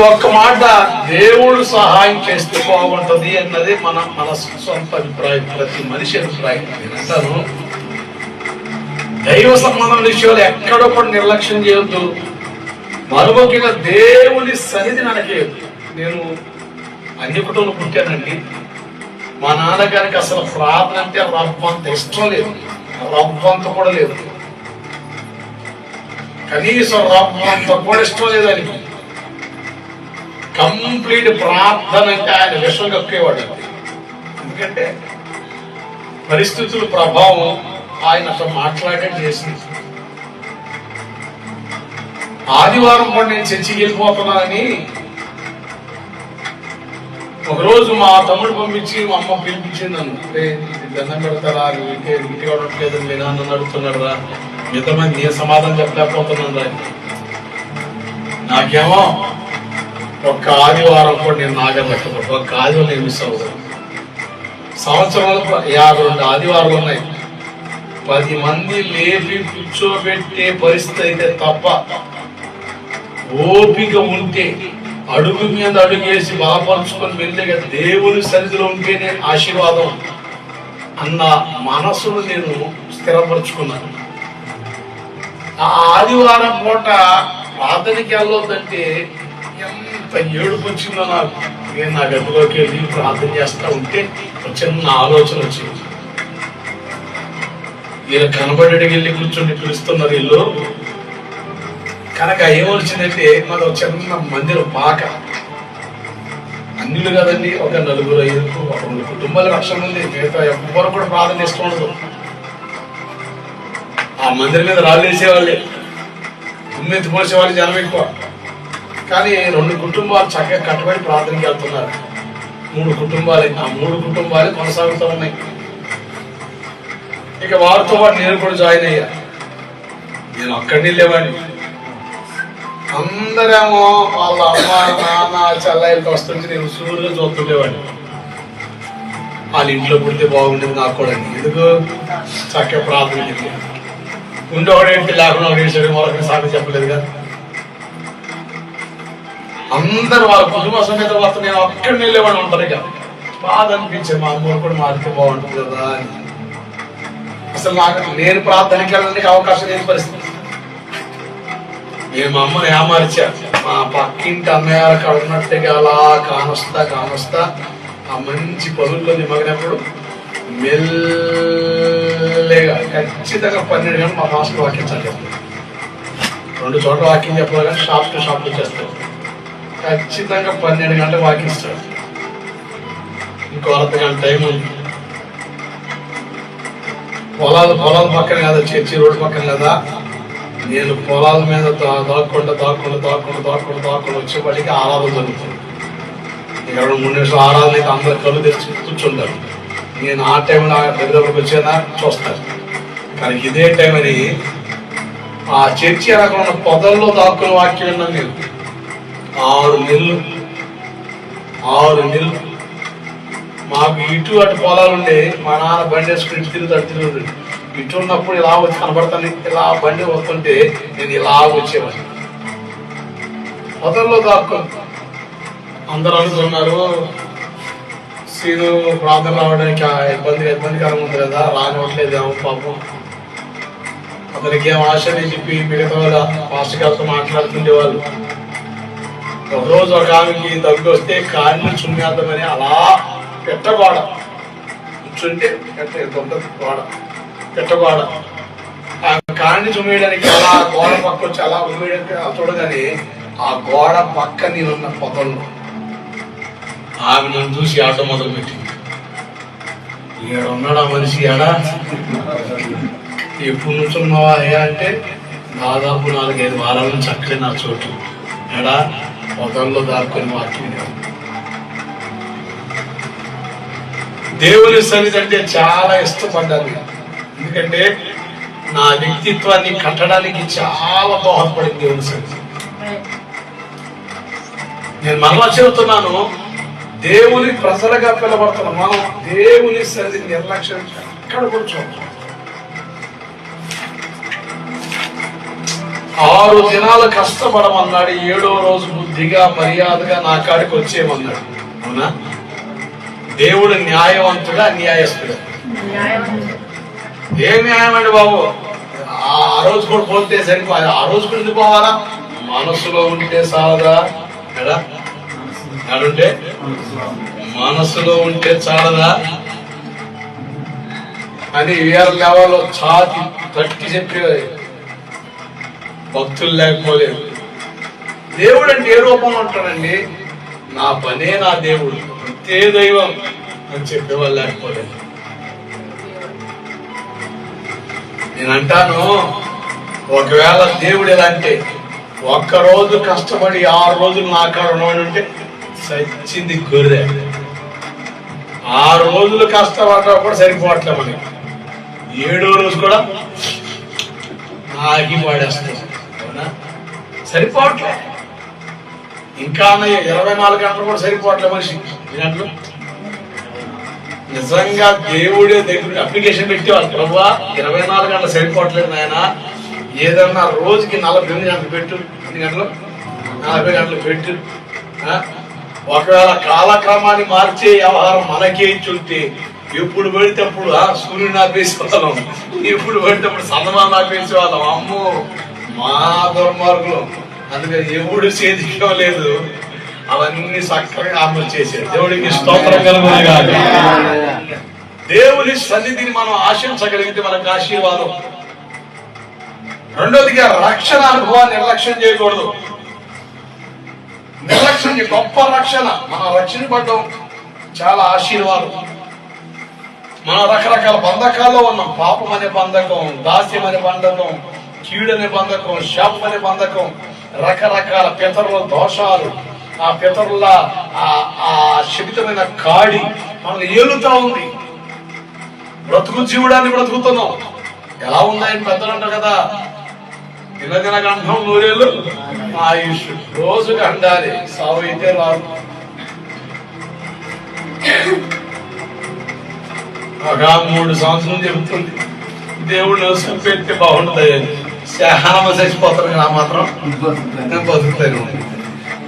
ఒక్క మాట దేవుడు సహాయం చేస్తే బాగుంటుంది అన్నది మన మన సొంత అభిప్రాయం ప్రతి మనిషి అభిప్రాయం. నేను అంటాను దైవ సంబంధం విషయాలు ఎక్కడో కూడా నిర్లక్ష్యం చేయొద్దు. మరొకగా దేవుని సన్నిధి ననకేయద్దు నేను అన్ని కుటుంబం పుట్టానండి. మా నాన్నగారికి అసలు ప్రార్థన అంటే రవ్వంత ఇష్టం లేదు. రవ్వంత కూడా లేదు. కనీసం రవ్వంత కూడా ఇష్టం లేదు ఆయనకి. కంప్లీట్ ప్రార్థన అంటే ఆయన విషం కక్కేవాడు ఎందుకంటే పరిస్థితుల ప్రభావం ఆయన అసలు మాట్లాడే చేసింది. ఆదివారం కూడా నేను చర్చికి వెళ్ళిపోతున్నానని ఒకరోజు మా తమ్ముడు పంపించి మా అమ్మ పిలిపించింది నన్ను. "రే, దండం పెడతారా? ఇంటి ఇంటి కొనట్లేదు మీ నాన్న అడుగుతున్నాడు రా. మిగతా మంది నేను సమాధానం చెప్పలేకపోతున్నాను రా నాకేమో ఒక్క ఆదివారం కూడా నేను నాగలేకపోతే ఒక్క ఆదివారం నేను మిస్ అవ్వదు. సంవత్సరంలో యాభై రెండు ఆదివారాలు ఉన్నాయి. పది మంది లేపి కూర్చోబెట్టే పరిస్థితి అయితే తప్ప ఓపిక ఉంటే అడుగు మీద అడుగేసి బలపరుచుకొని వెళ్ళగా దేవుని సన్నిధిలో ఉంటేనే ఆశీర్వాదం. అన్న మనసును నేను స్థిరపరుచుకున్నాను. ఆ ఆదివారం పూట ప్రార్థనకి వెళ్ళొద్దంటే ఎంత ఏడుపు వచ్చిందో నాకు. నేను నా గదిలోకి వెళ్ళి ప్రార్థన చేస్తా ఉంటే ఒక చిన్న ఆలోచన వచ్చింది. వీళ్ళు కనబడి వెళ్ళి కూర్చొని పిలుస్తున్నారు వీళ్ళు. కనుక ఏమొచ్చిందంటే మాది ఒక చిన్న మందిరం పాక. అన్నిలు కదండి ఒక నలుగురు ఐదు ఒక రెండు కుటుంబాల రక్షణ ఉంది. మిగతా ఎవ్వరు కూడా ప్రార్థన చేస్తూ ఉండదు ఆ మందిరం మీద రాళ్ళు వేసేవాళ్ళే. ఉమ్మెత్తి పోసేవాళ్ళు జనం ఎక్కువ. కానీ రెండు కుటుంబాలు చక్కగా కట్టుబడి ప్రార్థనకి వెళ్తున్నారు. మూడు కుటుంబాలు ఆ మూడు కుటుంబాలు కొనసాగుతూ ఉన్నాయి ఇక వారితో పాటు నేను కూడా జాయిన్ అయ్యా. నేను అక్కడిని వెళ్ళేవాడిని అందరేమో వాళ్ళ అమ్మ నాన్న చెల్లెలకి వస్తుంటే నేను సూర్యుగా చూస్తుండేవాడిని. వాళ్ళ ఇంట్లో పుడితే బాగుండేది నాకు కూడా ఎందుకు? చక్కగా ప్రార్థన చేయాలి ఉండేవాడు ఏంటి లేకుండా ఒకటి మరొకసారి చెప్పలేదు కదా అందరు వాళ్ళ కుటుంబ సమేత వస్తే నేను అక్కడ వెళ్ళేవాడిని ఉంటారు ఇక. బాధ అనిపించే మా అమ్మ కూడా మారితే బాగుంటుంది కదా అని. అసలు నాకు నేను ప్రార్థనకి వెళ్ళడానికి అవకాశం లేని పరిస్థితి. నేను మా అమ్మని ఏమార్చా మా పక్కింటి అన్నయ్య కాడ ఉన్నట్టుగా అలా కానొస్తా కానొస్తా. ఆ మంచి పనుల్లో నిమగినప్పుడు మెల్లగా ఖచ్చితంగా పన్నెండు గంటలు మా మాస్టర్ వాక్యం చదివాం. రెండు చోట్ల వాక్యం చెప్పాలి కానీ షాప్ టు షాప్ చేస్తాం ఖచ్చితంగా పన్నెండు గంటలు వాకిస్తాడు. ఇంకో అర్ధ గంట టైం ఉంది. పొలాలు పొలాల పక్కన కదా చర్చి రోడ్డు పక్కన కదా. నేను పొలాల మీద దాక్కుండా దాక్కుండా దాక్కుండా దాక్కుండా దాక్కుండా వచ్చేప్పటికి ఆరాధన జరుగుతుంది. ఇక్కడ మూడు నిమిషాలు ఆరాధన అయితే అందరు కళ్ళు తెరిచి కూర్చుంటారు. నేను ఆ టైంలో దగ్గరకు వచ్చేదా చూస్తాను. కానీ ఇదే టైం అని ఆ చర్చి వెనక పొదల్లో దాక్కున్న వాక్యం విన్నాను నేను. ఆరు నెలలు. ఆరు నెలలు. మాకు ఇటు అటు పొలాలు ఉండే మా నాన్న బండి వేసుకుని ఇటు తిరుగుతాడు తిరుగుతుంది ఇటు ఉన్నప్పుడు ఇలా వచ్చి కనబడతాను ఇలా బండి వస్తుంటే నేను ఇలా వచ్చేవాడిని. పొదల్లో దాక్కు అందరూ అనుకున్నారు సీను ప్రార్థన రావడానికి ఆ ఇబ్బంది ఇబ్బందికరంగా ఉంది కదా రానివ్వట్లేదేమో పాపం. అతనికి ఏం ఆశ అని చెప్పి మిగతా వాళ్ళ పాస్టర్ గారితో మాట్లాడుతుండే రోజు ఒక ఆమెకి దగ్గు వస్తే కాళ్ళు చున్నేద్దామని అలా పెట్టగోడ కూర్చుంటే పెట్ట దొంగ గోడ. పెట్టగోడ ఆ కాడిని చుమ్మేయడానికి అలా గోడ పక్క వచ్చి అలా ఉమ్మేయడానికి చూడగానే ఆ గోడ పక్క నేనున్న పొదల్లో ఆమె నన్ను చూసి ఆట మొదలు పెట్టింది ఈడ ఉన్నాడు మనిషి ఆడ? ఎప్పుడు నుంచున్నావా ఏ అంటే దాదాపు నాలుగైదు వారాల నుంచి అక్కడే నా చోటు. ఎడా పొదల్లో దాక్కుని వాక్యం దేవుని సన్నిధి అంటే చాలా ఇష్టపడ్డాను. ఎందుకంటే నా వ్యక్తిత్వాన్ని కట్టడానికి చాలా దోహదపడింది దేవుని సన్నిధి. నేను మరలా చెబుతున్నాను దేవుని ప్రజలుగా పిలబడుతున్నాం మనం దేవుని సన్నిధి నిర్లక్ష్యం ఎక్కడ కూర్చోవచ్చు ఆరు దినాలు కష్టపడమన్నాడు ఏడో రోజు బుద్ధిగా మర్యాదగా నా కాడికి వచ్చేయమన్నాడు. అవునా? దేవుడు న్యాయవంతుడా న్యాయస్తుడా ఏ న్యాయం అండి బాబు? ఆ రోజు కూడా పోతే సరిపోయి ఆ రోజు కూడా ఎందుకు పోవాలా? మనసులో ఉంటే సాలదా కదా అడుంటే మనసులో ఉంటే చాలదా? అని వేరే లెవెల్లో ఛాతి తట్టి చెప్పేవారు. భక్తులు లేకపోలేదు. దేవుడు అంటే ఏ రూపంలో ఉంటాడండి? నా పనే నా దేవుడు అంతే దైవం అని చెప్పేవాళ్ళు లేకపోలేదు. నేను అంటాను ఒకవేళ దేవుడు ఎలా అంటే ఒక్క రోజు కష్టపడి ఆరు రోజులు నా ఉన్నవాడు ఉంటే సచ్చింది గొర్రె. ఆరు రోజులు కష్టపడ్డా కూడా సరిపోవట్లే మనకి. ఏడో రోజు కూడా ఆగి పాడేస్తాం అవునా సరిపోవట్లే. ఇంకా ఇరవై నాలుగు గంటలు కూడా సరిపోవట్లే మనిషి. ఈ గంటలు నిజంగా దేవుడే దగ్గర అప్లికేషన్ పెట్టేవాళ్ళు. ప్రభా ఇరవై నాలుగు గంటలు సరిపోవట్లేదు నాయన. ఏదన్నా రోజుకి నలభై ఎనిమిది గంటలు పెట్టు. ఎన్ని గంటలు నలభై గంటలు పెట్టు. ఒకవేళ కాలక్రమాన్ని మార్చే వ్యవహారం మనకే ఇచ్చుంటే ఎప్పుడు పడితే అప్పుడు సూర్యుడు సూర్యుని వాళ్ళం ఎప్పుడు పడితే అప్పుడు సందమాన్ని ఆపేసే వాళ్ళం అమ్మో! మా దుర్మార్గులు అందుకని ఎప్పుడు చేతికి లేదు అవన్నీ చక్కగా అమలు చేశాడు. దేవుడికి స్తోత్రం దేవుని సన్నిధిని మనం ఆశించగలిగితే మనకు ఆశీర్వాదం. రెండోదిగా రక్షణ అనుభవాన్ని నిర్లక్ష్యం చేయకూడదు. నిర్లక్ష్యం గొప్ప రక్షణ. మనం రక్షించబడ్డం చాలా ఆశీర్వాదం. మనం రకరకాల బంధకాల్లో ఉన్నాం. పాపం అనే బంధకం దాస్యం అనే బంధకం కీడు అనే బంధకం శాపం అనే బంధకం రకరకాల పితరుల దోషాలు ఆ పితరుల ఆ- ఆ శిబితమైన కాడి మనల్ని ఏలుతా ఉంది. బ్రతుకు జీవుడాన్ని బ్రతుకుతున్నాం. ఎలా ఉందని పెద్దలు అంటారు కదా? దినదిన గంధం నూరేళ్ళు. ఆయుష్ రోజు గండాలి. సావు అయితే రాదు. ఒక మూడు సంవత్సరం చెబుతుంది. దేవుడు సంపెత్తి బాగుంటుంది శాహనమ చచ్చిపోతారు కదా మాత్రం. నేను బతుకుతాను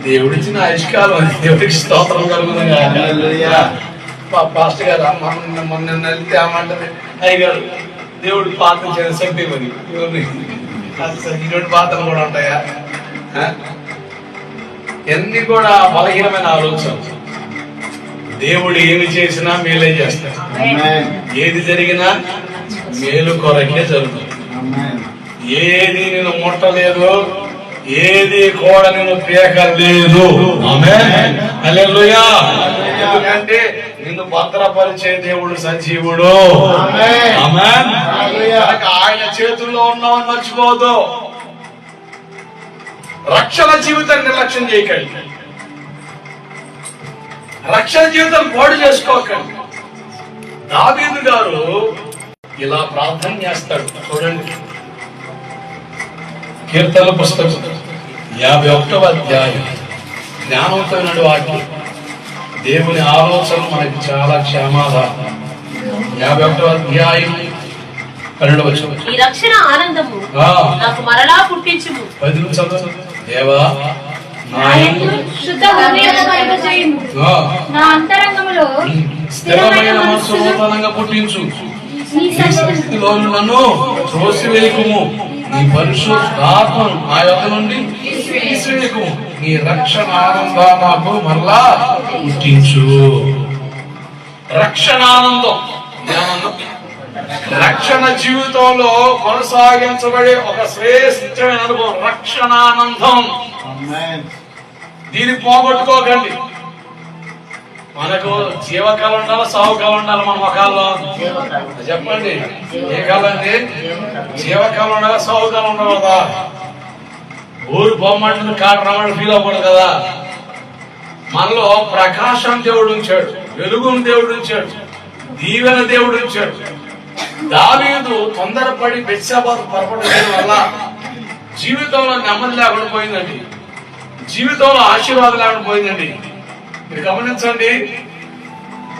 దేవుడు ఇచ్చిన ఆయుష్కాలం దేవుడికి స్తోత్రం కలుగుతుంది పాస్టర్ గారు మొన్న వెళ్తే ఏమంటది అయ్యగారు దేవుడు పాత్ర చేసి చంపే మరి ఇటువంటి పాత్రలు కూడా ఉంటాయా? ఎన్ని కూడా బలహీనమైన ఆలోచన దేవుడు ఏమి చేసినా మేలే చేస్తాడు. ఏది జరిగినా మేలు కొరకే జరుగుతుంది. ఏది నేను ముట్టలేదు ఏది కూడా నేను పీకలేదు. ఎందుకంటే నిన్ను భద్రపరిచే దేవుడు సజీవుడు. ఆయన చేతుల్లో ఉన్నామని మర్చిపోదు రక్షణ జీవితాన్ని నిర్లక్ష్యం చేయకండి. రక్షణ జీవితం పాడు చేసుకోకండి. దావీదు గారు ఇలా ప్రార్థన చేస్తాడు. చూడండి. కీర్తన పుస్తకం. యాభై ఒకటవ అధ్యాయం. జ్ఞానంతోనడు వాటి దేవుని ఆలోచన మనకి చాలా క్షేమాధారం. యాభై ఒకటవ అధ్యాయం పన్నెండు వచ్చిన ఈ రక్షణ ఆనందము ఆ. నాకు మరలా పుట్టించుము. పది నిమిషాలు. దేవా నా ఆయనకు శుద్ధ హృదయము కలుగజేయుము. ఆ, నా అంతరంగములో స్థిరమైన మనసు నూతనంగా పుట్టించు. నన్ను త్రోసివేయకుము. నీ పరిశుద్ధాత్మను ఆ యొక్క నుండి నీ రక్షణ ఆనందా నాకు మరలా పుట్టించు. రక్షణ ఆనందం ఏమన్నా? రక్షణ జీవితంలో కొనసాగించబడే ఒక శ్రేష్టమైన అనుభవం రక్షణానందం. దీన్ని పోగొట్టుకోకండి. మనకు జీవకాలం ఉండాలి సావుకాలం ఉండాలి మన మొఖాల్లో? చెప్పండి. ఏ కాలం అండి? జీవకాలం ఉండాలి సావుకాలం ఉండాలి కదా? ఊరు బొమ్మంటుంది కాడ ఫీల్ అవ్వకూడదు కదా? మనలో ప్రకాశం దేవుడు ఉంచాడు వెలుగును దేవుడు ఉంచాడు దీవెన దేవుడు ఉంచాడు. దావీదు తొందరపడి బెత్సాబాద్ పొరపడడం వల్ల జీవితంలో నెమ్మది లేకుండా పోయిందండి. జీవితంలో ఆశీర్వాదం లేకుండా పోయిందండి. మీరు గమనించండి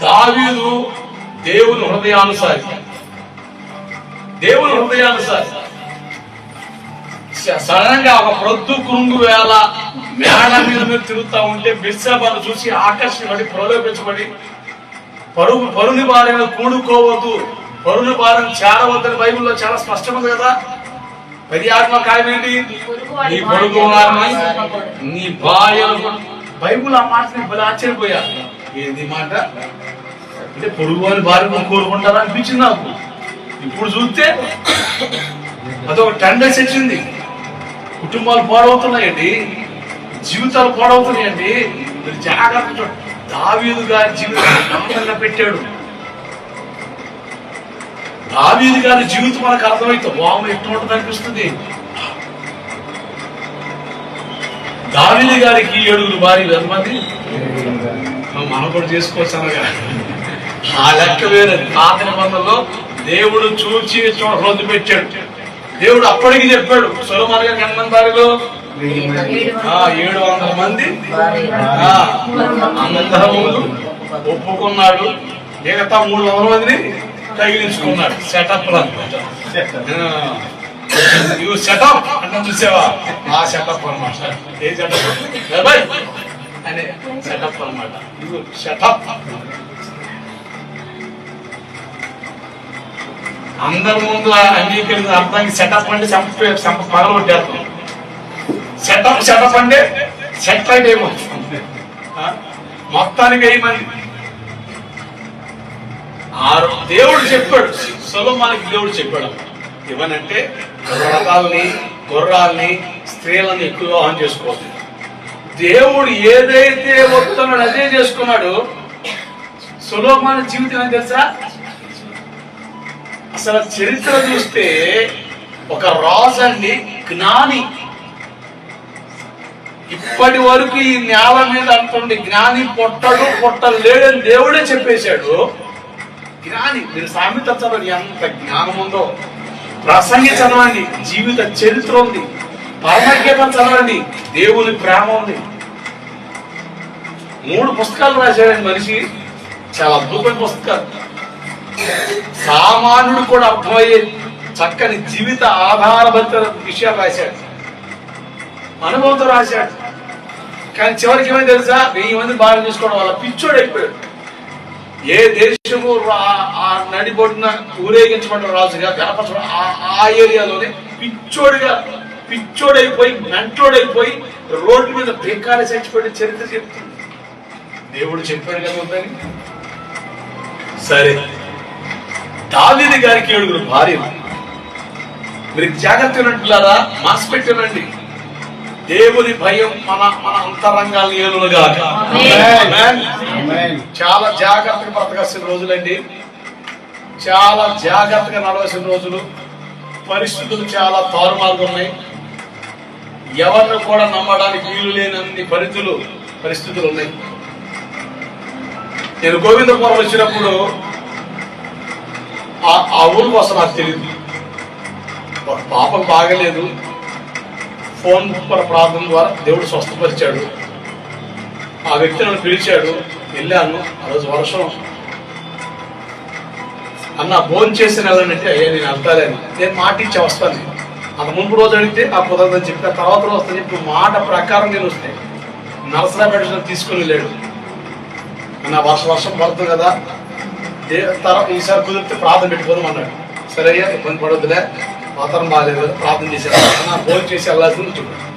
దావీదు దేవుని హృదయానుసారి. దేవుని హృదయానుసారి. సడన్గా ఒక ప్రొద్దు కురుంగు వేళ మేడ మీద మీద తిరుగుతా ఉంటే బిస్సాబాను చూసి ఆకర్షించబడి ప్రలోభించబడి పరుగు పరుని భార్యను కూడుకోవద్దు పరుని భార్యను చేరవద్దని బైబిల్లో చాలా స్పష్టం కదా. పది ఆత్మ కార్యమేంటి నీ పొరుగు వారిని నీ భార్యను బైబుల్ ఆ మాట బలి ఆశ్చర్యపోయా. ఏది మాట? అంటే పొరుగు వారి భార్య కోరుకుంటారా అనిపించింది నాకు. ఇప్పుడు చూస్తే అదొక టెండెన్స్ వచ్చింది కుటుంబాలు పాడవుతున్నాయండి. జీవితాలు పాడవుతున్నాయండి. మీరు జాగ్రత్త చూడండి. దావీదు గారి జీవితాన్ని నమ్మకంగా పెట్టాడు. దావీదు గారి జీవితం మనకు అర్థమైతే బాగుంది ఎట్లా ఉంటుంది అనిపిస్తుంది. దావీదు గారికి ఏడుగురు భార్యలు ఎంతమంది మనం కూడా చేసుకోవచ్చు అనగా. ఆ లెక్క వేరే పాత నిబంధనలో దేవుడు చూచి రోజు పెట్టాడు. దేవుడు అప్పటికి చెప్పాడు ఎంతమంది భార్యలు ఆ, ఏడు వందల మంది. ఆ, అందరూ ఒప్పుకున్నాడు. మిగతా మూడు వందల మందిని తగిలించుకున్నాడు. సెటప్ నువ్వు సెటప్ అన్న చూసావా? ఆ సెటప్ అనమాట ఏ సెటప్ అనే సెటప్ అనమాట నువ్వు సెటప్ అందరి ముందు అంగీకరించిన అర్థానికి సెటప్ అంటే సంప సంప పగలు కొట్టేస్తాం సెటప్ సెటప్ అంటే సెట్ అయితే మొత్తానికి వెయ్యి ఆరు దేవుడు చెప్పాడు. సొలొమోనుకి దేవుడు చెప్పాడు. ఇవనంటే రథాలని గుర్రాల్ని స్త్రీలని ఎక్కువ వివాహం చేసుకోవద్దు. దేవుడు ఏదైతే వస్తున్నాడు అదే చేసుకున్నాడు. సులోమాన జీవితం ఏం తెలుసా? అసలు చరిత్ర చూస్తే ఒక రాజు అండి జ్ఞాని. ఇప్పటి వరకు ఈ నేల మీద అంటుండే జ్ఞాని పొట్టడు పొట్టలేడని దేవుడే చెప్పేశాడు. జ్ఞాని మీరు సామెత చదవండి ఎంత జ్ఞానం ఉందో ప్రసంగి చదవండి జీవిత చరిత్ర ఉంది. పరమగీతం చదవండి దేవుని ప్రేమ ఉంది. మూడు పుస్తకాలు రాశాడండి మనిషి. చాలా అద్భుతమైన పుస్తకాలు. సామాన్యుడు కూడా అర్థమయ్యే చక్కని జీవిత ఆధారభరిత విషయాలు రాశాడు. అనుభవంతో రాశాడు. కానీ చివరికి ఏమైంది తెలుసా? వెయ్యి మంది బాగా చూసుకోవడం వల్ల పిచ్చోడు అయిపోయాడు. ఏ దేశము ఆ నడిబొడిన ఊరేగించబడిన రాజుగా గణపతి ఆ ఏరియాలోనే పిచ్చోడిగా పిచ్చోడైపోయి మెంటోడైపోయి రోడ్డు మీద బేకారి చచ్చిపోయిన చరిత్ర చెప్తుంది. దేవుడు చెప్పాడు కదా ఉందని సరే. దావిది గారికి ఏడుగురు భార్య మీరు జాగ్రత్త వినట్టులారా మాస్ పెట్టినండి దేవుని భయం మన మన అంతరంగాలు ఏలునుగా చాలా జాగ్రత్తగా బ్రతకాల్సిన రోజులండి. చాలా జాగ్రత్తగా నడవలసిన రోజులు. పరిస్థితులు చాలా తారుమారుగా ఉన్నాయి. ఎవరిని కూడా నమ్మడానికి వీలు లేనన్ని పరిధులు పరిస్థితులు ఉన్నాయి. నేను గోవిందపురం వచ్చినప్పుడు ఆ- ఊరు కోసం నాకు తెలియదు. ఒక పాపం బాగలేదు. ఫోన్ పర ప్రార్థన ద్వారా దేవుడు స్వస్థపరిచాడు. ఆ వ్యక్తి నన్ను పిలిచాడు. వెళ్ళాను. ఆ రోజు వర్షం. అన్న భోజనం చేసిన వెళ్ళానంటే అయ్యా నేను వెళ్తాలేను. నేను మాట ఇచ్చి వస్తాను. నేను. అంత ముందు రోజు అడిగితే ఆ కుదరదని చెప్పి ఆ తర్వాత రోజు వస్తాను. చెప్పి మాట ప్రకారం నేను వస్తే నరసరాపేట తీసుకుని వెళ్ళాడు. అన్న వర్షం వర్షం పడుతుంది కదా. తర్వాత ఈసారి కుదిరితే ప్రార్థన పెట్టుకోదాం అన్నాడు సరే అయ్యా ఇబ్బంది పడొద్దులే. వాతావరణం బాగాలేదు ప్రార్థన చేశాను భోజనం చేసి వెళ్ళాల్సింది చెప్పాడు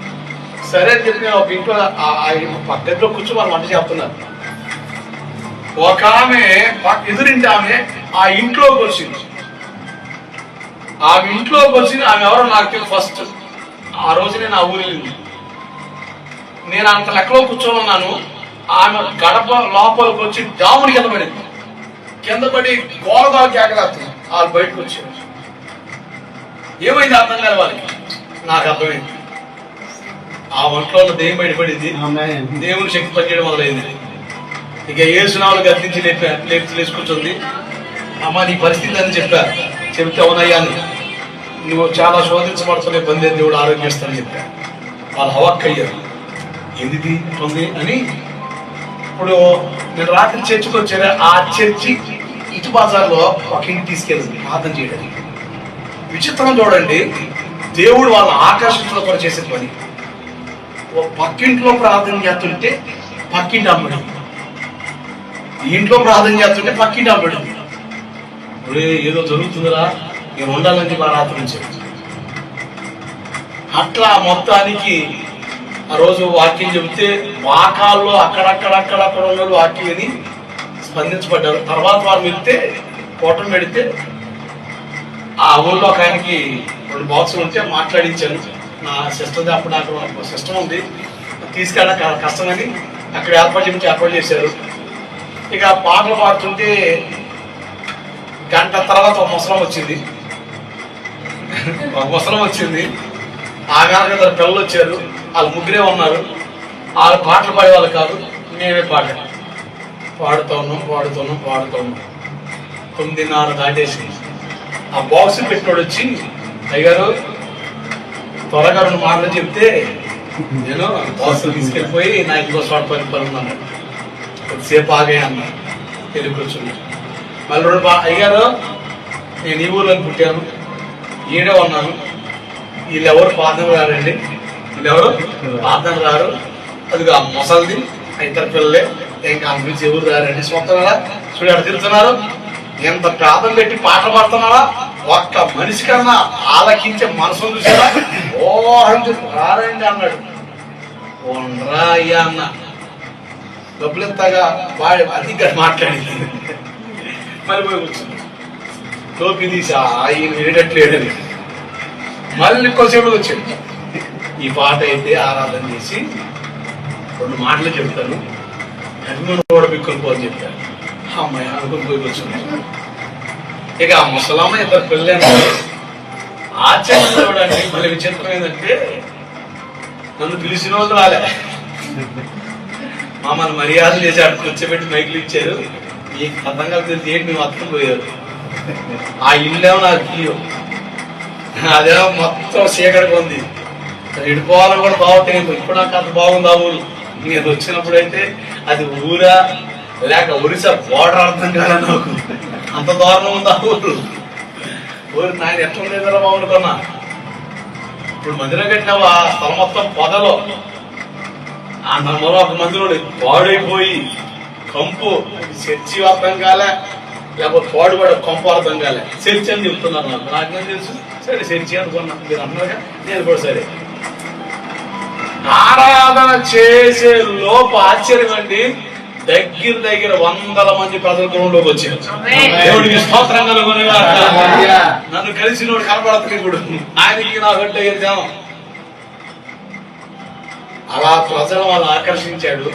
సరే అని చెప్పి నేను ఒక ఇంట్లో ఆ- ఆ కూర్చొని వాళ్ళు వంట చేస్తున్నారు. ఒక ఆమె ఎదురింటి ఆమె ఆ ఇంట్లోకి వచ్చింది. ఆమె ఇంట్లోకి వచ్చింది. ఆమె ఎవరో నాకు తెలియదు. ఫస్ట్ ఆ రోజు నేను ఆ ఊరి వెళ్ళింది. నేను అంత లెక్కలో కూర్చొని ఉన్నాను. ఆమె గడప లోపలికి వచ్చి డాముని కింద పడింది. కింద పడి గోడగా కేకలేస్తున్నాను వాళ్ళు బయటకు వచ్చారు. ఏమైంది అర్థం కాదు వాళ్ళకి? నాకు అర్థమైంది. ఆ ఒంట్లో దెయ్యం బయటపడింది దేవుని శక్తి పనిచేయడం మొదలైంది. ఇక ఏ సునాలు గద్దించి లేపా లేపి లేచుకుంటుంది అమ్మ నీ పరిస్థితి అని చెప్పా. చెప్తే అవునయ్యా అని. నువ్వు చాలా శోధించబడుతున్న ఇబ్బంది దేవుడు ఆరోగ్యస్తానని చెప్పా. వాళ్ళు హవక్కయ్యారు. ఎందుకు ఉంది అని. ఇప్పుడు నేను రాత్రి చర్చికి వచ్చాను ఆ చర్చి ఇటు బజార్లో ఒక ఇంటికి తీసుకెళ్ళింది ప్రార్థన చేయడానికి. విచిత్రం చూడండి. దేవుడు వాళ్ళ ఆకర్షించడం కూడా చేసే పని. ఓ పక్కింట్లో ప్రార్థన చేస్తుంటే పక్కింటి అమ్మడం. ఇంట్లో ప్రార్థన చేస్తుంటే పక్కింటి అమ్మడం. ఒరే ఏదో జరుగుతుందిరా. నేను ఉండాలని చెప్పి ఆ రాత్రి నుంచి అట్లా మొత్తానికి ఆ రోజు వాక్యం చెబితే వాకాల్లో అక్కడక్కడక్కడక్కడ ఉన్న వాళ్ళు వాక్యం అని స్పందించబడ్డారు. తర్వాత వారు వెళ్తే కోటం పెడితే ఆ ఊళ్ళో ఒక ఆయనకి రెండు బాక్సులు ఉంటే మాట్లాడించాను. నా సిస్టర్ది అప్పుడు నాకు సిస్టమ్ ఉంది. తీసుకెళ్ళడం కష్టమని అక్కడ ఏర్పాటు చేయించి ఏర్పాటు చేశారు. ఇక పాటలు పాడుతుంటే గంట తర్వాత ఒక ముసలం వచ్చింది. ఒక ముసలం వచ్చింది. ఆగాక ఇద్దరు పిల్లలు వచ్చారు. వాళ్ళు ముగ్గురే ఉన్నారు. వాళ్ళు పాటలు పాడేవాళ్ళు కాదు మేమే పాట పాడుతూ ఉన్నాం పాడుతూ ఉన్నాం పాడుతూ ఉన్నాం. తొమ్మిదిన్నర దాటేసి ఆ బాక్స్ పెట్టినోడు వచ్చి అయ్యారు త్వరగా రెండు మాటలు చెప్తే నేను బాక్స్ తీసుకెళ్ళిపోయి నా ఇంకో షార్ట్ పని పని ఉన్నాను కొద్దిసేపు ఆగే అన్న వెళ్ళి కూర్చున్నా. మళ్ళీ రెండు బా అయ్యారు నేను ఈ ఊర్లో పుట్టాను ఈడే ఉన్నాను వీళ్ళు ఎవరు రారండి వీళ్ళెవరు? ఎవరు రారు అది ఆ మొసలిది ఇద్దరు పిల్లలే ఇంకా కాన్ఫిడెన్స్ ఎవరు రారండి సొంతం చూడ తిరుగుతున్నారు? ఎంత ప్రార్థన పెట్టి పాటలు పాడుతున్నారా? ఒక్క మనిషి కన్నా ఆలకించే మనసు చూసారా ఓ రారండి అన్నాడు. ఓన్రా అయ్యా అన్న. డబ్బులు ఎంతగా వాడి అది మాట్లాడింది. మరి పోయి కూర్చుంది. టోపీ తీసి "ఆ, ఈయన వినేటట్లేడని. మళ్ళీ కొంచెం వచ్చాడు. ఈ పాట అయితే ఆరాధన చేసి రెండు మాటలు చెప్తాను. అభిమానులు కూడా బిక్కులు పోని చెప్తాను అమ్మాయి అనుకుని పోయి కూర్చుంది. ఇక ఆ ముసలమ్మ ఇద్దరు పిల్లలు ఆశ్చర్యం చూడండి మళ్ళీ విచిత్రం ఏంటంటే నన్ను పిలిచిన వాళ్ళు రాలే. మమ్మల్ని మర్యాదలు చేసి అక్కడ కూర్చోబెట్టి మైకులు ఇచ్చారు. ఈ అర్థం తెలిసి ఏంటి మేము అర్థం పోయారు. ఆ ఇల్లేమో నాకు ఇల్లు అదేమో మొత్తం చీకటిగా ఉంది. విడిపోవాలని కూడా బాగుంటాయి ఇప్పుడు నాకు అంత బాగుంది ఆ ఊరు. నేను వచ్చినప్పుడు అయితే అది ఊరా లేక ఒరిసా బోర్డర్ అర్థం కాలే నాకు? అంత దారుణం ఉందా ఊరు? ఊరు నాయన ఎట్లా ఉండేదో బాగుండుకున్నా ఇప్పుడు మందిరం కట్టినావా? స్థలం మొత్తం పొదలో. ఆ నమ్మలో ఒక మందిలో పాడైపోయి కంపు చర్చి అర్థం కాలే లేకపోతే పాడుపడే కంపు అర్థం కాలే. చర్చి అని చెప్తున్నారు నాకు. నాకేం తెలుసు? సరే చర్చి అనుకున్నా. మీరు అన్నారుగా? నేను కూడా సరే. ఆరాధన చేసే లోపు ఆశ్చర్యం అండి. దగ్గర దగ్గర వందల మంది ప్రజల గ్రౌండ్లోకి వచ్చారు. దేవుడికి స్తోత్రం. నన్ను కలిసినోడు కనపడుతుంది ఇప్పుడు ఆయనకి నా గడ్డ ఎగ్జామ్ అలా ప్రజలు వాళ్ళు ఆకర్షించాడు.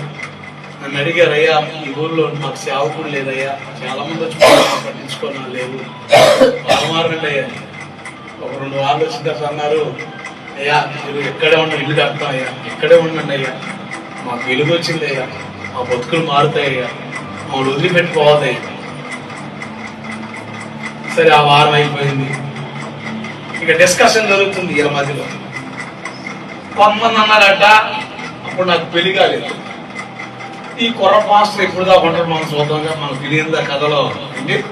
నన్ను అడిగారు అయ్యా ఈ ఊర్లో మాకు సేవకుడు లేదయ్యా. చాలా మంది వచ్చి పట్టించుకున్నా లేదు అయ్యా ఒక రెండు వారాలు వచ్చిన తర్వాత అన్నారు అయ్యా మీరు ఎక్కడే ఉన్న ఇల్లు కడతాం అయ్యా. ఇక్కడే ఉండండి అయ్యా. మాకు వెలుగు వచ్చింది అయ్యా. మా బతుకులు మారుతాయి మమ్మల్ని వదిలిపెట్టుకోవద్దయ్యా సరే ఆ వారం అయిపోయింది. ఇక డిస్కషన్ జరుగుతుంది ఇలా మధ్యలో. కొంతమంది అన్నారట అప్పుడు నాకు పెళ్ళి కాలేదు. ఈ కొర పాస్టర్ ఎప్పుడు దాకా ఉంటారు మనం చూద్దాంగా మనకు తెలియదు కథలో. ఏంటి?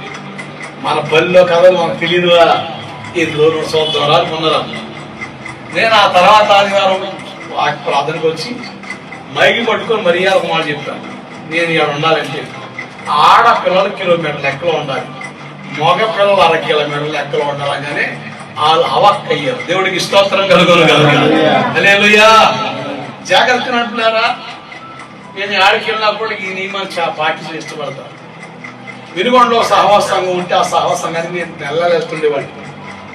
మన బలిలో కథలు మనకు తెలియదుగా ఈ రోజు చూద్దాం రా నేను ఆ తర్వాత ఆదివారం ప్రార్థనకు వచ్చి మైకి పట్టుకొని మర్యాద ఒక మాట చెప్తాను నేను ఇక్కడ ఉండాలంటే ఆడ పిల్లలు కిలోమీటర్ లెక్కలో ఉండాలి. మగ పిల్లలు అర కిలోమీటర్ లెక్కలో ఉండాలి కానీ వాళ్ళు అవక్ అయ్యారు దేవుడికి స్తోత్రం కలుగును కలుగుయా జాగ్రత్త అంటున్నారా నేను ఆడికి వెళ్ళినప్పుడు ఈ నియమాలు చా పాటించి ఇష్టపడతాను. వినుగొండలో సహవాస సంఘం ఉంటే ఆ సహవాస సంఘానికి నేను నెలలు వెళ్తుండేవాడిని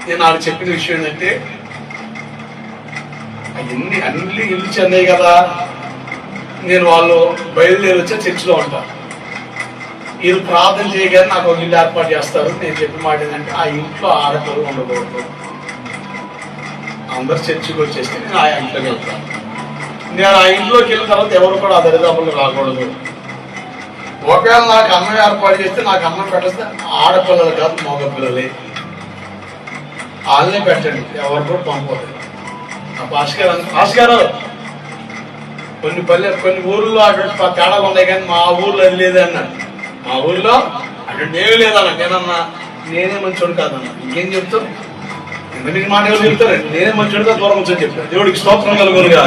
నేను నాకు చెప్పిన విషయం ఏంటంటే అవన్నీ అన్ని ఇల్లు చెన్నై కదా. నేను వాళ్ళు బయలుదేరి వచ్చే చర్చిలో ఉంటాను. వీళ్ళు ప్రార్థన చేయగానే నాకు ఒక ఇల్లు ఏర్పాటు చేస్తారు. నేను చెప్పిన మాట ఏంటంటే ఆ ఇంట్లో ఆడపిల్లలు ఉండకూడదు. అందరు చర్చికి వచ్చేస్తే నేను ఆ ఇంట్లోకి వెళ్తాను. నేను ఆ ఇంట్లోకి వెళ్ళిన తర్వాత ఎవరు కూడా ఆ దరిదాపులకు రాకూడదు. ఒకవేళ నాకు అన్నం ఏర్పాటు చేస్తే నాకు అన్నం పెట్టేస్తే ఆడపిల్లలు కాదు మగ పిల్లలే వాళ్ళనే పెట్టండి. ఎవరు కూడా పంపలేదు ఆ భాస్కర్ భాస్కర్ కొన్ని పల్లె కొన్ని ఊర్లో అటువంటి తేడాలు ఉన్నాయి కానీ మా ఊర్లో అది లేదు అన్నాడు మా ఊర్లో అటువంటి ఏమీ లేదన్న. నేనన్నా నేనే మంచోడు కాదన్న. ఇంకేం చెప్తావు? మీకు మాట ఎవరు చెప్తారండి? నేనే మంచి దూరం వచ్చని చెప్పాను. దేవుడికి స్తోత్రం కలుగురుగా